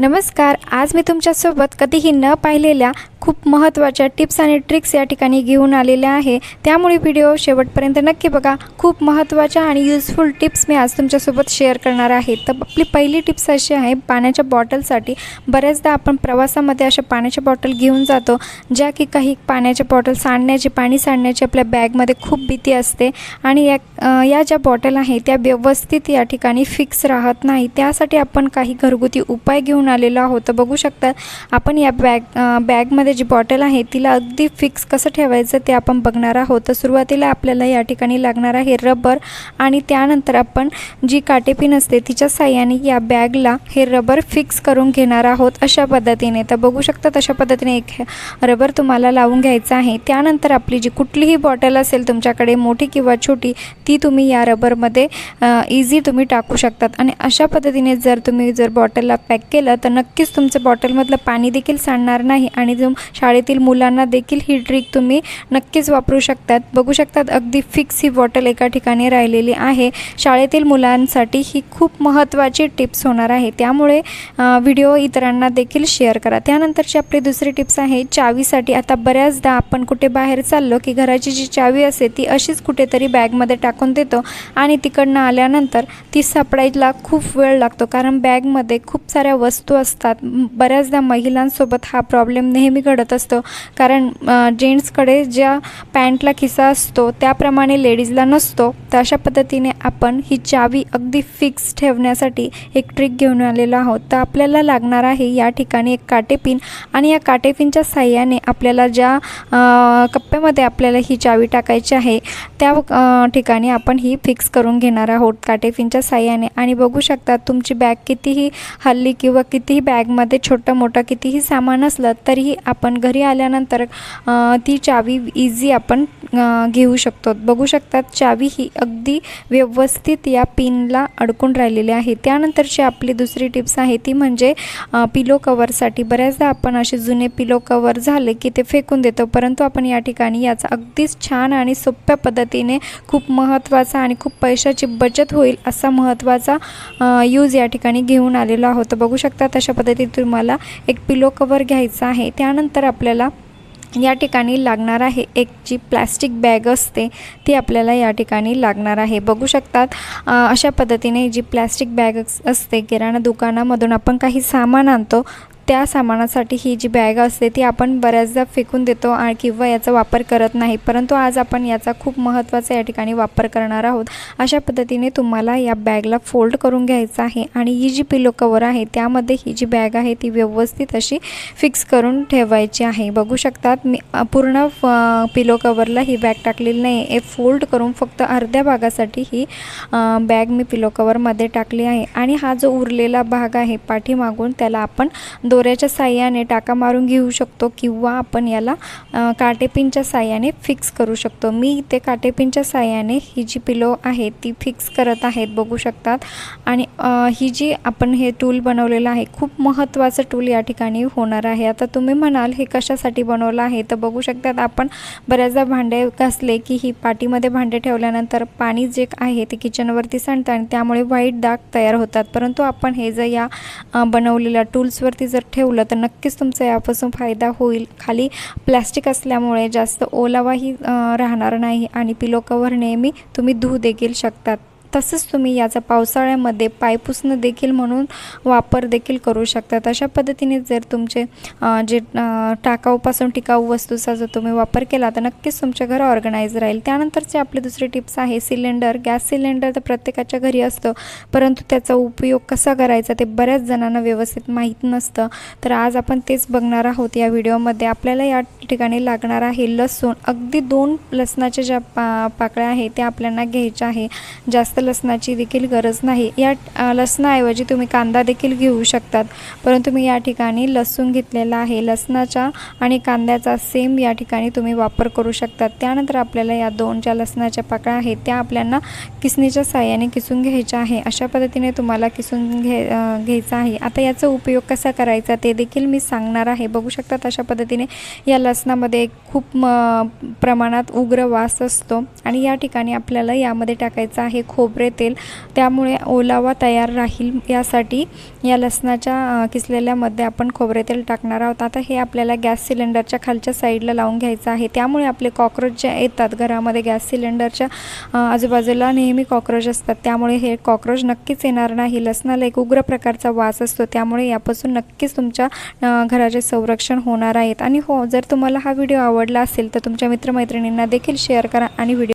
नमस्कार. आज मी तुमच्यासोबत कधीही न पाहिलेल्या खूप महत्त्वाच्या टिप्स आणि ट्रिक्स या ठिकाणी घेऊन आलेल्या आहे. त्यामुळे व्हिडिओ शेवटपर्यंत नक्की बघा. खूप महत्त्वाच्या आणि युजफुल टिप्स मी आज तुमच्यासोबत शेअर करणार आहे. तर आपली पहिली टिप्स अशी आहे पाण्याच्या बॉटलसाठी बऱ्याचदा आपण प्रवासामध्ये अशा पाण्याच्या बॉटल घेऊन जातो ज्या की काही पाण्याच्या बॉटल सांडण्याची पाणी सांडण्याची आपल्या बॅगमध्ये खूप भीती असते आणि या या ज्या बॉटल आहे त्या व्यवस्थित या ठिकाणी फिक्स राहत नाही. त्यासाठी आपण काही घरगुती उपाय घेऊन आलेलो आहोत. तर बघू शकतात आपण या बॅग बॅगमध्ये जी बॉटल आहे तिला अगदी फिक्स कसं ठेवायचं ते आपण बघणार आहोत. तर सुरुवातीला आपल्याला या ठिकाणी लागणार आहे रबर आणि त्यानंतर आपण जी काटेपिन असते तिच्या साह्याने या बॅगला हे रबर फिक्स करून घेणार आहोत अशा पद्धतीने. तर बघू शकता तशा पद्धतीने एक रबर तुम्हाला लावून घ्यायचं आहे. त्यानंतर आपली जी कुठलीही बॉटल असेल तुमच्याकडे मोठी किंवा छोटी ती तुम्ही या रबरमध्ये इझी तुम्ही टाकू शकतात. आणि अशा पद्धतीने जर तुम्ही जर बॉटलला पॅक केलं तर नक्कीच तुमचं बॉटलमधलं पाणी देखील सांडणार नाही आणि तुम शाळेतील मुलांना देखील ही ट्रिक तुम्ही नक्कीच वापरू शकतात. बघू शकतात अगदी फिक्स ही बॉटल एका ठिकाणी राहिलेली आहे. शाळेतील मुलांसाठी ही खूप महत्त्वाची टिप्स होणार आहे. त्यामुळे व्हिडिओ इतरांना देखील शेअर करा. त्यानंतरची आपली दुसरी टिप्स आहे चावीसाठी. आता बऱ्याचदा आपण कुठे बाहेर चाललो की घराची जी चावी असते ती अशीच कुठेतरी बॅगमध्ये टाकून देतो आणि तिकडनं आल्यानंतर ती सापडायला खूप वेळ लागतो. कारण बॅगमध्ये खूप साऱ्या वस्तू असतात. बऱ्याचदा महिलांसोबत हा प्रॉब्लेम नेहमी घडत असतो. कारण जेंट्सकडे ज्या पॅन्टला खिसा असतो त्याप्रमाणे लेडीजला नसतो. तर अशा पद्धतीने आपण ही चावी अगदी फिक्स ठेवण्यासाठी एक ट्रिक घेऊन आलेलो आहोत. तर आपल्याला लागणार आहे या ठिकाणी एक काटेपिन आणि या काटेपिनच्या साह्याने आपल्याला ज्या कप्प्यामध्ये आपल्याला ही चावी टाकायची आहे त्या ठिकाणी आपण ही फिक्स करून घेणार आहोत काटेफिनच्या साह्याने. आणि बघू शकता तुमची बॅग कितीही हल्ली किंवा कितीही बॅगमध्ये छोटं मोठं कितीही सामान असलं तरीही आपण घरी आल्यानंतर ती चावी इझी आपण घेऊ शकतो. बघू शकतात चावी ही अगदी व्यवस्थित या पिनला अडकून राहिलेली आहे. त्यानंतरची आपली दुसरी टिप्स आहे ती म्हणजे पिलो कवरसाठी बऱ्याचदा आपण असे जुने पिलो कवर झाले की ते फेकून देतो परंतु आपण या ठिकाणी याचा अगदीच छान आणि सोप्या पद्धतीने खूप महत्त्वाचा आणि खूप पैशाची बचत होईल असा महत्त्वाचा यूज या ठिकाणी घेऊन आलेलो आहोत. बघू शकता तशा पद्धतीने तुम्हाला एक पिलो कवर घ्यायचा आहे. त्यानंतर आपल्याला या ठिकाणी लागणार आहे एक जी प्लॅस्टिक बॅग असते ती आपल्याला या ठिकाणी लागणार आहे. बघू शकतात अशा पद्धतीने जी प्लॅस्टिक बॅग असते किराणा दुकानामधून आपण काही सामान आणतो त्या सामानासाठी ही जी बॅग असते ती आपण बऱ्याचदा फेकून देतो आणि किंवा याचा वापर करत नाही. परंतु आज आपण याचा खूप महत्त्वाचा या ठिकाणी वापर करणार आहोत. अशा पद्धतीने तुम्हाला या बॅगला फोल्ड करून घ्यायचं आहे आणि ही जी पिलो कवर आहे त्यामध्ये ही जी बॅग आहे ती व्यवस्थित अशी फिक्स करून ठेवायची आहे. बघू शकतात मी पूर्ण पिलो कवरला ही बॅग टाकलेली नाही आहे फोल्ड करून फक्त अर्ध्या भागासाठी ही बॅग मी पिलो कवरमध्ये टाकली आहे. आणि हा जो उरलेला भाग आहे पाठीमागून त्याला आपण दोऱ्याच्या साह्याने टाका मारून घेऊ शकतो किंवा आपण याला काटेपिनच्या साह्याने फिक्स करू शकतो. मी इथे काटेपिनच्या साह्याने ही जी पिलो आहे ती फिक्स करत आहेत बघू शकतात. आणि ही जी आपण हे टूल बनवलेलं आहे खूप महत्त्वाचं टूल या ठिकाणी होणार आहे. आता तुम्ही म्हणाल हे कशासाठी बनवलं आहे? तर बघू शकतात आपण बऱ्याचदा भांडे घासले की ही पाटीमध्ये भांडे ठेवल्यानंतर पाणी जे आहे ते किचनवरती सांडतं आणि त्यामुळे व्हाईट डाग तयार होतात. परंतु आपण हे जर या बनवलेल्या टूल्सवरती जर ठेवलं तर नक्कीच तुमचा यापासून फायदा होईल. खाली प्लॅस्टिक असल्यामुळे जास्त ओलावाही राहणार नाही आणि पिलो कवर नेहमी तुम्ही धू देखील शकतात. तसंच तुम्ही याचा पावसाळ्यामध्ये पायपुसणं देखील म्हणून वापर देखील करू शकतात. अशा पद्धतीने जर तुमचे जे टाकाऊपासून टिकाऊ वस्तूचा जर तुम्ही वापर केला तर नक्कीच तुमच्या घर ऑर्गनाईज राहील. त्यानंतरचे आपले दुसरी टिप्स आहे सिलेंडर. गॅस सिलेंडर तर प्रत्येकाच्या घरी असतं परंतु त्याचा उपयोग कसा करायचा ते बऱ्याच जणांना व्यवस्थित माहीत नसतं. तर आज आपण तेच बघणार आहोत या व्हिडिओमध्ये. आपल्याला या ठिकाणी लागणार आहे लसूण. अगदी दोन लसणाच्या ज्या पा पाकळ्या आहेत त्या आपल्याला घ्यायच्या आहे. जास्त लसणाची देखील गरज नाही. या लसणाऐवजी तुम्ही कांदा देखील घेऊ शकतात. परंतु मी या ठिकाणी लसूण घेतलेला आहे. लसणाचा आणि कांद्याचा सेम या ठिकाणी तुम्ही वापर करू शकतात. त्यानंतर आपल्याला या दोन ज्या लसणाच्या पाकळ्या आहेत त्या आपल्याला किसणीच्या साह्याने किसून घ्यायच्या आहे. अशा पद्धतीने तुम्हाला किसून घे घ्यायचा आहे. आता याचा उपयोग कसा करायचा ते देखील मी सांगणार आहे. बघू शकतात अशा पद्धतीने या लसणामध्ये खूप म प्रमाणात उग्र वास असतो आणि या ठिकाणी आपल्याला यामध्ये टाकायचं आहे खूप खोबरे तेल त्यामुळे ओलावा तयार राहील. यासाठी या लसणाच्या किसलेल्यामध्ये आपण खोबरे तेल टाकणार आहोत. आता हे आपल्याला गॅस सिलेंडरच्या खालच्या साईडला लावून घ्यायचं आहे. त्यामुळे आपले कॉक्रोच जे येतात घरामध्ये गॅस सिलेंडरच्या आजूबाजूला नेहमी कॉक्रोच असतात. त्यामुळे हे कॉक्रोच नक्कीच येणार नाही. लसणाला एक उग्र प्रकारचा वास असतो. त्यामुळे यापासून नक्कीच तुमच्या घराचे संरक्षण होणार आहेत आणि हो जर तुम्हाला हा व्हिडिओ आवडला असेल तर तुमच्या मित्रमैत्रिणींना देखील शेअर करा आणि व्हिडिओ